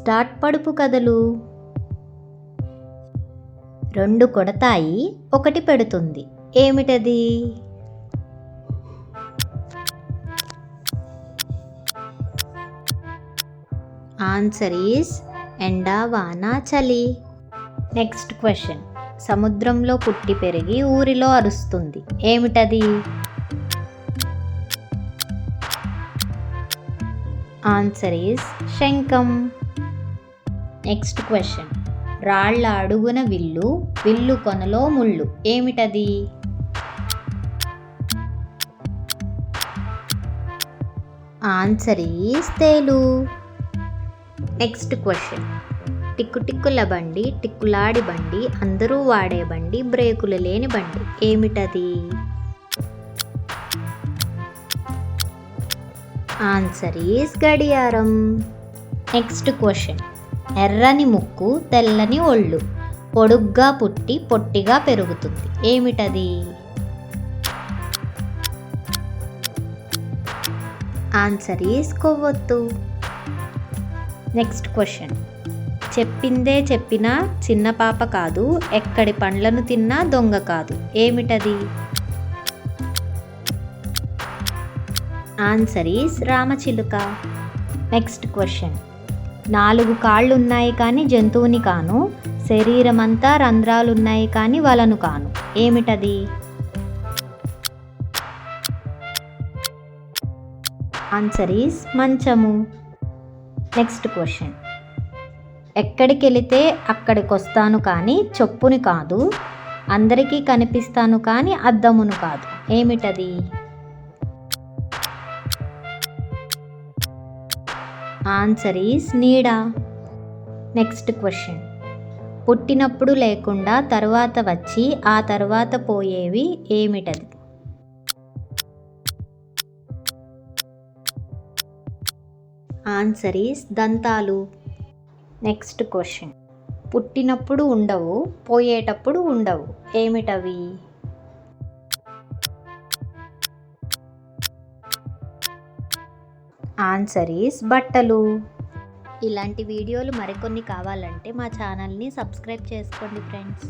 Start పడుపు కథలు రెండు కొడతాయి ఒకటి పెడుతుంది. ఏమిటది? ఆన్సర్ ఈస్ ఎండా వాన చలి. Next question. సముద్రంలో పుట్టి పెరిగి ఊరిలో అరుస్తుంది. ఏమిటది? ఆన్సర్ ఈస్ శంఖం. నెక్స్ట్ క్వశ్చన్ రాళ్ళ అడుగున విల్లు విల్లు కొనలో ముళ్ళు. ఏమిటది? ఆన్సర్ ఈస్ తేలు. నెక్స్ట్ క్వశ్చన్ టిక్కు టిక్కుల బండి టిక్కులాడి బండి అందరూ వాడే బండి బ్రేకులు లేని బండి. ఏమిటది? ఆన్సర్ ఈస్ గడియారం. నెక్స్ట్ క్వశ్చన్ ఎర్రని ముక్కు తెల్లని ఒళ్ళు. పొడుగ్గా పుట్టి పొట్టిగా పెరుగుతుంది. ఏమిటది? ఆన్సర్ వేసుకోవద్దు నెక్స్ట్ క్వశ్చన్. చెప్పిందే చెప్పినా చిన్న పాప కాదు ఎక్కడి పండ్లను తిన్నా దొంగ కాదు. ఏమిటది? Answer is రామచిలుక. Next question. నాలుగు కాళ్ళు ఉన్నాయి కానీ జంతువుని కాను శరీరం అంతా రంధ్రాలు ఉన్నాయి కానీ వలను కాను. ఏమిటది? ఆన్సర్ ఈస్ మంచము. నెక్స్ట్ క్వశ్చన్ ఎక్కడికి వెళితే అక్కడికి వస్తాను కానీ చొప్పుని కాదు అందరికీ కనిపిస్తాను కానీ అద్దమును కాదు. ఏమిటది? ఆన్సర్ ఈస్ నీడ. నెక్స్ట్ క్వశ్చన్ పుట్టినప్పుడు లేకుండా తర్వాత వచ్చి ఆ తర్వాత పోయేవి ఏమిటది? ఆన్సర్ ఈస్ దంతాలు. నెక్స్ట్ క్వశ్చన్ పుట్టినప్పుడు ఉండవు పోయేటప్పుడు ఉండవు. ఏమిటవి? ఆన్సర్ ఈస్ బట్టలు. ఇలాంటి వీడియోలు మరికొన్ని కావాలంటే మా ఛానల్ని సబ్స్క్రైబ్ చేసుకోండి ఫ్రెండ్స్.